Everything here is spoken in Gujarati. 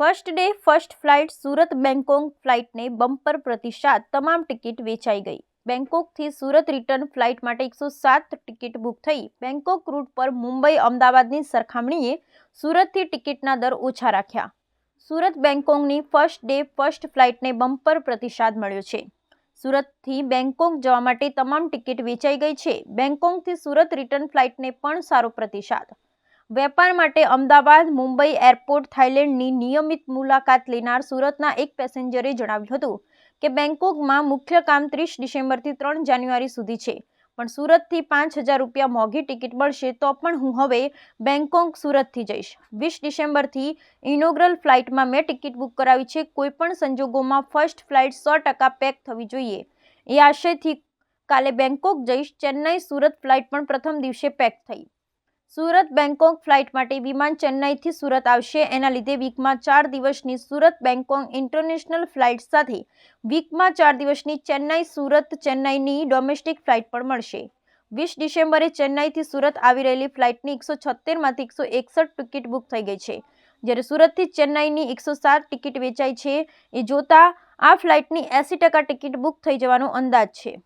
First day, first flight, Surat Bangkok ફ્લાઇટને bumper પ્રતિસાદ, તમામ ટિકિટ વેચાઈ ગઈ. બેંકોકથી સુરત રિટર્ન ફ્લાઇટ માટે એકસો સાત ટિકિટ બુક થઈ. બેંકોક રૂટ પર મુંબઈ અમદાવાદની સરખામણીએ સુરતથી ટિકિટના દર ઓછા રાખ્યા. સુરત બેંકોકની ફર્સ્ટ ડે, ફર્સ્ટ ફ્લાઇટને બમ્પર પ્રતિસાદ મળ્યો છે. સુરતથી બેંકોક જવા માટે તમામ ટિકિટ વેચાઈ ગઈ છે. બેંકોકથી સુરત રિટર્ન ફ્લાઇટને પણ સારો પ્રતિસાદ. વેપાર માટે અમદાવાદ, મુંબઈ એરપોર્ટ, થાઇલેન્ડની નિયમિત મુલાકાત લેનાર સુરતના એક પેસેન્જરે જણાવ્યું હતું કે બેંકોકમાં મુખ્ય કામ ત્રીસ ડિસેમ્બરથી ત્રણ જાન્યુઆરી સુધી છે. પણ સુરતથી પાંચ હજાર રૂપિયા મોંઘી ટિકિટ મળશે તો પણ હું હવે બેંકોક સુરતથી જઈશ. વીસ ડિસેમ્બરથી ઇનોગ્રલ ફ્લાઇટમાં મેં ટિકિટ બુક કરાવી છે. કોઈપણ સંજોગોમાં ફર્સ્ટ ફ્લાઇટ સો ટકા પેક થવી જોઈએ. એ આશયથી કાલે બેંકોક જઈશ. ચેન્નઈ સુરત ફ્લાઇટ પણ પ્રથમ દિવસે પેક થઈ. સુરત બેંગકોક ફ્લાઇટ માટે વિમાન ચેન્નાઈથી સુરત આવશે. એના લીધે વીકમાં ચાર દિવસની સુરત બેંગકોક ઇન્ટરનેશનલ ફ્લાઇટ સાથે વીકમાં ચાર દિવસની ચેન્નઈ સુરત ચેન્નઈની ડોમેસ્ટિક ફ્લાઇટ પણ મળશે. વીસ ડિસેમ્બરે ચેન્નઈથી સુરત આવી રહેલી ફ્લાઇટની એકસો છોતેરમાંથી એકસો એકસઠ ટિકિટ બુક થઈ ગઈ છે. જ્યારે સુરતથી ચેન્નાઈની એકસો સાત ટિકિટ વેચાઈ છે, એ જોતા આ ફ્લાઇટની એંસી ટકા ટિકિટ બુક થઈ જવાનો અંદાજ છે.